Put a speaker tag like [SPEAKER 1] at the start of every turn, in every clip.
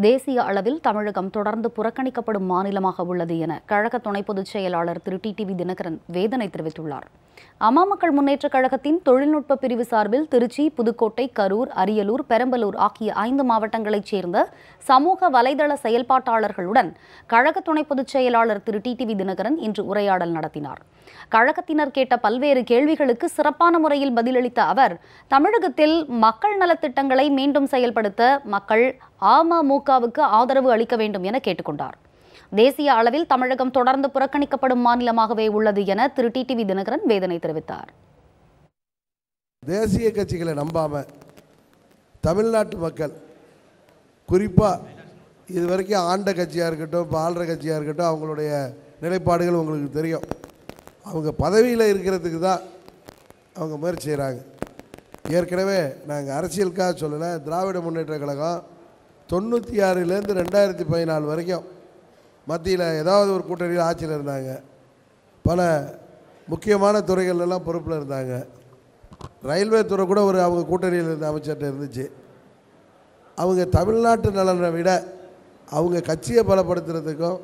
[SPEAKER 1] தேசிய அளவில் தமிழகம் தொடர்ந்து புறக்கணிக்கப்படும் மாநிலமாக உள்ளது என கழக துணை பொதுச் செயலாளர் திரு டிடிவி தினகரன் வேதனை தெரிவித்துள்ளார். அம்மா மக்கள் முன்னேற்றக் கழகத்தின் தொழில்நுட்ப பிரிவு சார்பில் திருச்சி புதுக்கோட்டை கரூர் அரியலூர் பெரம்பலூர் ஆகிய ஐந்து மாவட்டங்களைச் சேர்ந்த சமூக வலைதள செயல்பாட்டாளர்களுடன் கழக துணை பொதுச் செயலாளர் திரு டிடிவி தினகரன் இன்று உரையாடல் நடத்தினார். கழகத்தினர் கேட்ட பல்வேறு கேள்விகளுக்கு சிறப்பான முறையில் பதிலளித்த அவர் தமிழகத்தில் மக்கள் நலத்திட்டங்களை மீண்டும் செயல்படுத்த மக்கள் அமமுகவுக்கு ஆதரவு அளிக்க வேண்டும் என கேட்டுக்கொண்டார். தேசிய அளவில் தமிழகம் தொடர்ந்து புறக்கணிக்கப்படும் மாநிலமாகவே உள்ளது என திரு. டிடிவி தினகரன் வேதனை தெரிவித்தார்.
[SPEAKER 2] தேசிய கட்சிகளை நம்பாம தமிழ்நாட்டு மக்கள் குறிப்பாக இது வரைக்கும் ஆண்ட கட்சியாக இருக்கட்டும் இப்போ ஆள்ற கட்சியாக இருக்கட்டும் அவங்களுடைய நிலைப்பாடுகள் உங்களுக்கு தெரியும். அவங்க பதவியில் இருக்கிறதுக்கு தான் அவங்க முயற்சி செய்கிறாங்க ஏற்கனவே நாங்கள் அரசியலுக்காக சொல்லலை திராவிட முன்னேற்ற கழகம் தொண்ணூற்றி ஆறுலேருந்து ரெண்டாயிரத்தி பதினாலு வரைக்கும் மத்தியில் ஏதாவது ஒரு கூட்டணியில் ஆட்சியில் இருந்தாங்க. பல முக்கியமான துறைகள்லாம் பொறுப்பில் இருந்தாங்க. ரயில்வே துறை கூட ஒரு அவங்க கூட்டணியில் இருந்த அமைச்சர்கிட்ட இருந்துச்சு. அவங்க தமிழ்நாட்டு நலனை விட அவங்க கட்சியை பலப்படுத்துறதுக்கும்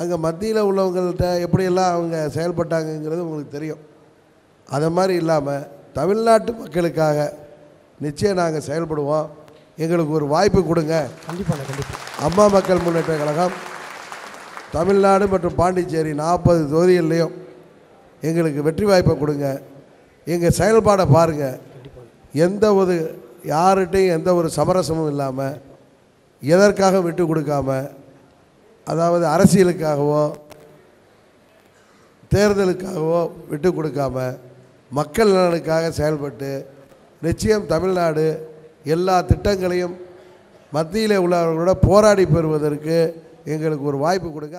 [SPEAKER 2] அங்கே மத்தியில் உள்ளவங்கள்ட்ட எப்படியெல்லாம் அவங்க செயல்பட்டாங்கங்கிறது உங்களுக்கு தெரியும். அதை மாதிரி இல்லாமல் தமிழ்நாட்டு மக்களுக்காக நிச்சயம் நாங்கள் செயல்படுவோம். எங்களுக்கு ஒரு வாய்ப்பு கொடுங்க.
[SPEAKER 3] கண்டிப்பாக
[SPEAKER 2] அம்மா மக்கள் முன்னேற்ற கழகம் தமிழ்நாடு மற்றும் பாண்டிச்சேரி நாற்பது தொகுதிகள்லையும் எங்களுக்கு வெற்றி வாய்ப்பை கொடுங்க. எங்கள் செயல்பாடை பாருங்கள் எந்த ஒரு யார்கிட்டையும் எந்த ஒரு சமரசமும் இல்லாமல் எதற்காக விட்டு கொடுக்காம அதாவது அரசியலுக்காகவோ தேர்தலுக்காகவோ விட்டு கொடுக்காம மக்கள் நலனுக்காக செயல்பட்டு நிச்சயம் தமிழ்நாடு எல்லா திட்டங்களையும் மத்தியில் உள்ளவர்களோட போராடி பெறுவதற்கு எங்களுக்கு ஒரு வாய்ப்பு கொடுங்க.